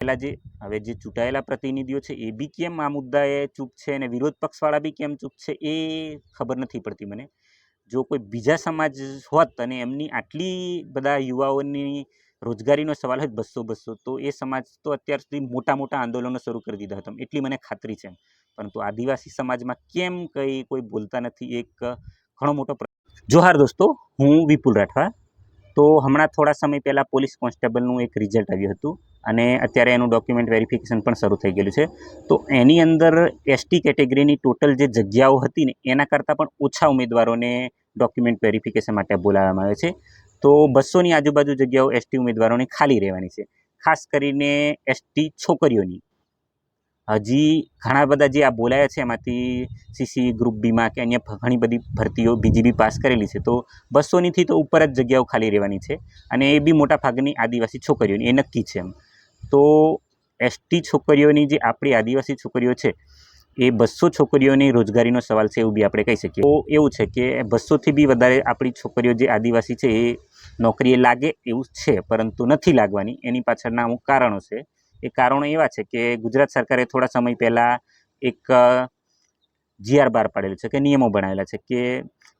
પેલા જે, હવે જે ચૂંટાયેલા પ્રતિનિધિઓ છે, એ બી કેમ આ મુદ્દાએ ચૂપ છે અને વિરોધ પક્ષવાળા બી કેમ ચૂપ છે, એ ખબર નથી પડતી મને. જો કોઈ બીજા સમાજ હોત અને એમની આટલી બધા યુવાઓની રોજગારીનો સવાલ હોય બસો બસો, તો એ સમાજ તો અત્યાર સુધી મોટા મોટા આંદોલનો શરૂ કરી દીધા હતા. એટલી મને ખાતરી છે પરંતુ આદિવાસી સમાજમાં કેમ કંઈ કોઈ બોલતા નથી, એક ઘણો મોટો જોહાર દોસ્તો, હું વિપુલ રાઠવા. તો હમણાં થોડા સમય પહેલાં પોલીસ કોન્સ્ટેબલનું એક રિઝલ્ટ આવ્યું હતું. અને અત્યારે એનું ડોક્યુમેન્ટ વેરિફિકેશન પણ શરૂ થઈ ગયેલું છે. તો એની અંદર એસટી કેટેગરીની ટોટલ જે જગ્યાઓ હતી ને, એના કરતાં પણ ઓછા ઉમેદવારોને ડોક્યુમેન્ટ વેરિફિકેશન માટે બોલાવવામાં આવે છે. તો બસોની આજુબાજુ જગ્યાઓ એસટી ઉમેદવારોની ખાલી રહેવાની છે. ખાસ કરીને એસટી છોકરીઓની. હજી ઘણા બધા જે આ બોલાયા છે, એમાંથી સીસી ગ્રુપ બીમાં કે અન્ય ઘણી બધી ભરતીઓ બીજી બી પાસ કરેલી છે, તો બસોનીથી તો ઉપર જ જગ્યાઓ ખાલી રહેવાની છે. અને એ બી મોટા ભાગની આદિવાસી છોકરીઓની, એ નક્કી છે એમ. તો એસટી છોકરીઓની જે આપણી આદિવાસી છોકરીઓ છે, એ બસો છોકરીઓની રોજગારીનો સવાલ છે એવું બી આપણે કહી શકીએ. તો એવું છે કે બસોથી બી વધારે આપણી છોકરીઓ જે આદિવાસી છે, એ નોકરીએ લાગે એવું છે, પરંતુ નથી લાગવાની. એની પાછળના અમુક કારણો છે. એ કારણો એવા છે કે ગુજરાત સરકારે થોડા સમય પહેલાં એક જીઆર બહાર પાડેલું છે કે નિયમો બનાવેલા છે કે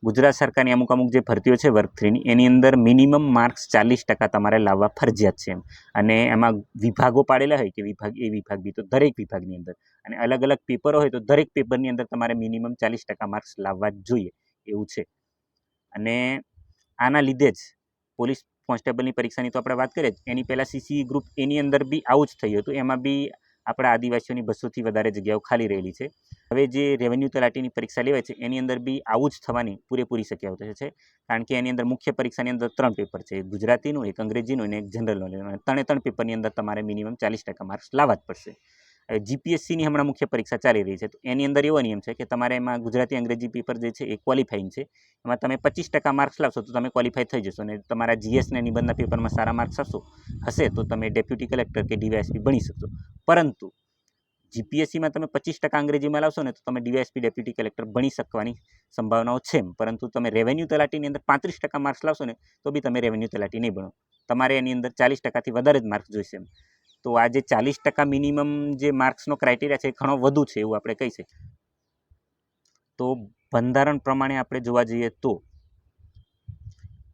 ગુજરાત સરકારની અમુક અમુક જે ભરતીઓ છે વર્ગ થ્રીની, એની અંદર મિનિમમ માર્ક્સ ચાલીસ ટકા તમારે લાવવા ફરજિયાત છે એમ. અને એમાં વિભાગો પાડેલા હોય કે વિભાગ એ વિભાગ, બી તો દરેક વિભાગની અંદર. અને અલગ અલગ પેપરો હોય તો દરેક પેપરની અંદર તમારે મિનિમમ ચાલીસ ટકા માર્ક્સ લાવવા જ જોઈએ, એવું છે. અને આના લીધે જ પોલીસ કોન્સ્ટેબલની પરીક્ષાની તો આપણે વાત કરીએ એની પહેલાં સીસી ગ્રુપ એની અંદર બી આવું જ થયું હતું. એમાં બી આપણા આદિવાસીઓની બસોથી વધારે જગ્યાઓ ખાલી રહેલી છે. હવે જે રેવન્યુ તલાટીની પરીક્ષા લેવાય છે, એની અંદર બી આવું જ થવાની પૂરેપૂરી શક્યતા છે. કારણ કે એની અંદર મુખ્ય પરીક્ષાની અંદર ત્રણ પેપર છે, એક ગુજરાતીનું, એક અંગ્રેજીનું અને એક જનરલ અને ત્રણે ત્રણ પેપરની અંદર તમારે મિનિમમ ચાલીસ ટકા માર્ક્સ લાવવા જ પડશે. જીપીએસસીની હમણાં મુખ્ય પરીક્ષા ચાલી રહી છે. તો એની અંદર એવો નિયમ છે કે તમારે એમાં ગુજરાતી અંગ્રેજી પેપર જે છે એ ક્વોલિફાઈંગ છે. એમાં તમે પચીસ ટકા માર્ક્સ લાવશો તો તમે ક્વોલિફાય થઈ જશો અને તમારા જીએસને નિબંધના પેપરમાં સારા માર્ક્સ હશો, હશે તો તમે ડેપ્યુટી કલેક્ટર કે ડીવાયએસપી બની શકશો. પરંતુ જીપીએસસીમાં તમે પચીસ ટકા અંગ્રેજીમાં લાવશો ને તો તમે ડીવાયએસપી ડેપ્યુટી કલેક્ટર બની શકવાની સંભાવનાઓ છે પરંતુ તમે રેવન્યુ તલાટીની અંદર પાંત્રીસ ટકા માર્ક્સ લાવશો ને તો બી તમે રેવન્યુ તલાટી નહીં બનો તમારે એની અંદર ચાલીસ ટકાથી વધારે જ માર્ક્સ જોઈશે એમ. તો આ જે ચાલીસ ટકા મિનિમમ જે માર્ક્સનો ક્રાઇટેરિયા છે, એ ઘણો વધુ છે એવું આપણે કહી શકીએ તો બંધારણ પ્રમાણે આપણે જોવા જઈએ તો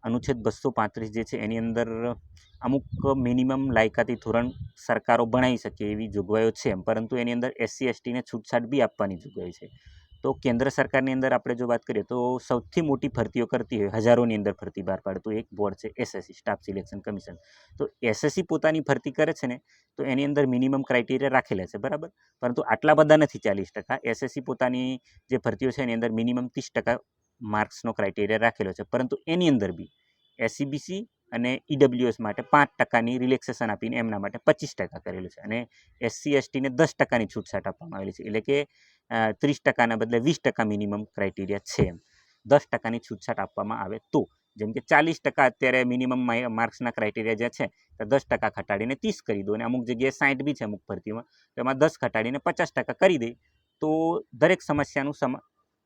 અનુચ્છેદ બસો પાંત્રીસ જે છે, એની અંદર અમુક મિનિમમ લાયકાતી ધોરણ સરકારો ભણાવી શકે એવી જોગવાઈઓ છે પરંતુ એની અંદર એસસી એસટીને છૂટછાટ બી આપવાની જોગવાઈ છે. તો કેન્દ્ર સરકારની અંદર આપણે જો વાત કરીએ તો સૌથી મોટી ભરતીઓ કરતી હોય, હજારોની અંદર ભરતી બહાર પાડતું એક બોર્ડ છે એસએસસી, સ્ટાફ સિલેક્શન કમિશન. તો એસએસસી પોતાની ભરતી કરે છે ને, તો એની અંદર મિનિમમ ક્રાઇટેરિયા રાખેલા છે, બરાબર? પરંતુ આટલા બધા નથી ચાલીસ ટકા. એસએસસી પોતાની જે ભરતીઓ છે એની અંદર મિનિમમ ત્રીસ ટકા માર્ક્સનો ક્રાઇટેરિયા રાખેલો છે. પરંતુ એની અંદર બી, એસસીબીસી અને ઈડબ્લ્યુએસ માટે પાંચ ટકાની રિલેક્સેશન આપીને એમના માટે પચીસ ટકા કરેલું છે. અને એસસી એસટીને દસ ટકાની છૂટછાટ આપવામાં આવેલી છે. એટલે કે ત્રીસ ટકાના બદલે વીસ ટકા મિનિમમ ક્રાઇટેરિયા છે એમ. દસ ટકાની છૂટછાટ આપવામાં આવે તો. જેમ કે ચાલીસ ટકા અત્યારે મિનિમમ માર્ક્સના ક્રાઇટેરિયા જે છે, તો દસ ટકા ઘટાડીને ત્રીસ કરી દો. અને અમુક જગ્યાએ સાઠ બી છે અમુક ભરતીમાં. તો એમાં દસ ઘટાડીને પચાસ ટકા કરી દે. તો દરેક સમસ્યાનું સમ,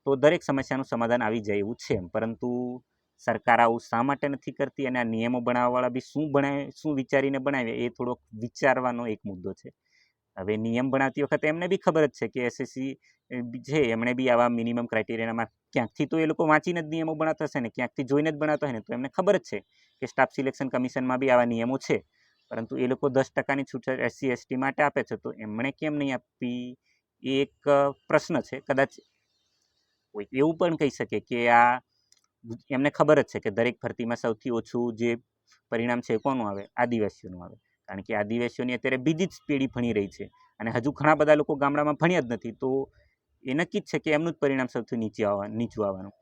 તો દરેક સમસ્યાનું સમાધાન આવી જાય એવું છે એમ. પરંતુ સરકાર આવું શા માટે નથી કરતી અને આ નિયમો બનાવવાવાળા બી શું બનાવે, શું વિચારીને બનાવે, એ થોડોક વિચારવાનો એક મુદ્દો છે. હવે નિયમ બનાવતી વખતે એમને બી ખબર જ છે કે એસએસસી છે, એમણે બી આવા મિનિમમ ક્રાઇટેરિયામાં ક્યાંકથી તો એ લોકો વાંચીને જ નિયમો બનાવતા હશે ને, ક્યાંકથી જોઈને જ બનાવતા હોય ને, તો એમને ખબર જ છે કે સ્ટાફ સિલેક્શન કમિશનમાં બી આવા નિયમો છે. પરંતુ એ લોકો દસ ટકાની છૂટછાટ એસસી એસટી માટે આપે છે, તો એમણે કેમ નહીં આપી? એ એક પ્રશ્ન છે. કદાચ એવું પણ કહી શકે કે આ એમને ખબર જ છે કે દરેક ભરતીમાં સૌથી ઓછું જે પરિણામ છે એ કોનું આવે? આદિવાસીઓનું આવે. કારણ કે આદિવાસીઓની અત્યારે બીજી જ પેઢી ભણી રહી છે. અને હજુ ઘણા બધા લોકો ગામડામાં ભણ્યા જ નથી. તો એ નક્કી જ છે કે એમનું જ પરિણામ સૌથી નીચે આવવા, નીચું આવવાનું.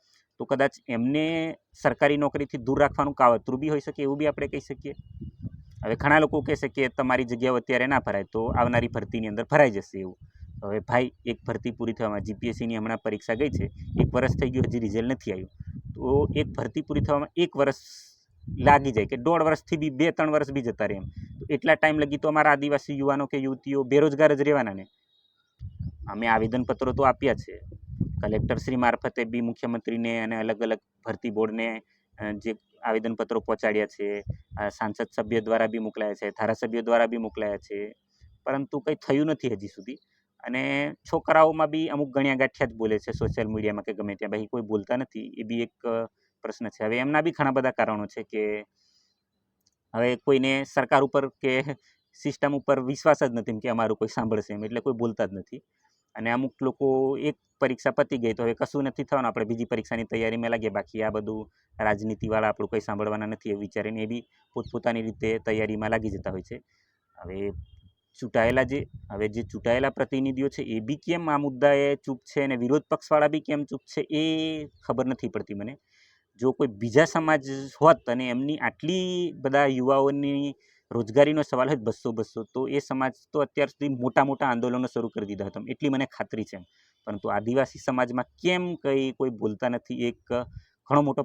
તો કદાચ એમને સરકારી નોકરીથી દૂર રાખવાનું કાવતરું બી હોઈ શકે એવું બી આપણે કહી શકીએ? હવે ઘણા લોકો કહેશે કે તમારી જગ્યાઓ અત્યારે ના ભરાય. તો આવનારી ભરતીની અંદર ભરાઈ જશે એવું. હવે ભાઈ, એક ભરતી પૂરી થવામાં જીપીએસસીની હમણાં પરીક્ષા ગઈ છે. એક વર્ષ થઈ ગયું, હજી રિઝલ્ટ નથી આવ્યું. તો એક ભરતી પૂરી થવામાં એક વર્ષ લાગી જાય કે દોઢ વર્ષથી બી બે, ત્રણ વર્ષ બી જતા રહે એમ. તો એટલા ટાઈમ લગી તો અમારા આદિવાસી યુવાનો કે યુવતીઓ બેરોજગાર જ રહેવાના ને. અમે આવેદનપત્રો તો આપ્યા છે. કલેક્ટરશ્રી મારફતે બી મુખ્યમંત્રીને અને અલગ અલગ ભરતી બોર્ડને જે આવેદનપત્રો પહોંચાડ્યા છે સાંસદ સભ્ય દ્વારા બી મોકલાયા છે, ધારાસભ્યો દ્વારા બી મોકલાયા છે. પરંતુ કંઈ થયું નથી હજી સુધી. અને છોકરાઓમાં બી અમુક ગણ્યા ગાંઠિયા જ બોલે છે સોશિયલ મીડિયામાં કે ગમે ત્યાં. બાકી કોઈ બોલતા નથી, એ બી એક પ્રશ્ન છે. હવે એમના બી ઘણા બધા કારણો છે કે હવે કોઈને સરકાર ઉપર કે સિસ્ટમ ઉપર વિશ્વાસ જ નથી કે અમારું કોઈ સાંભળશે એમ, એટલે કોઈ બોલતા જ નથી. અને અમુક લોકો એક પરીક્ષા પતી ગઈ તો હવે કશું નથી થવાનું. આપણે બીજી પરીક્ષાની તૈયારીમાં લાગીએ બાકી આ બધું રાજનીતિવાળા આપણું કંઈ સાંભળવાના નથી એ વિચારીને એ બી પોતપોતાની રીતે તૈયારીમાં લાગી જતા હોય છે. હવે ચૂંટાયેલા જે, હવે જે ચૂંટાયેલા પ્રતિનિધિઓ છે, એ બી કેમ આ મુદ્દાએ ચૂપ છે અને વિરોધ પક્ષવાળા બી કેમ ચૂપ છે, એ ખબર નથી પડતી મને. જો કોઈ બીજા સમાજ હોત અને એમની આટલી બધા યુવાઓની રોજગારીનો સવાલ હોય બસો બસો, તો એ સમાજ તો અત્યાર સુધી મોટા મોટા આંદોલનો શરૂ કરી દીધા હતા. એટલી મને ખાતરી છે પરંતુ આદિવાસી સમાજમાં કેમ કંઈ કોઈ બોલતા નથી, એક ઘણો મોટો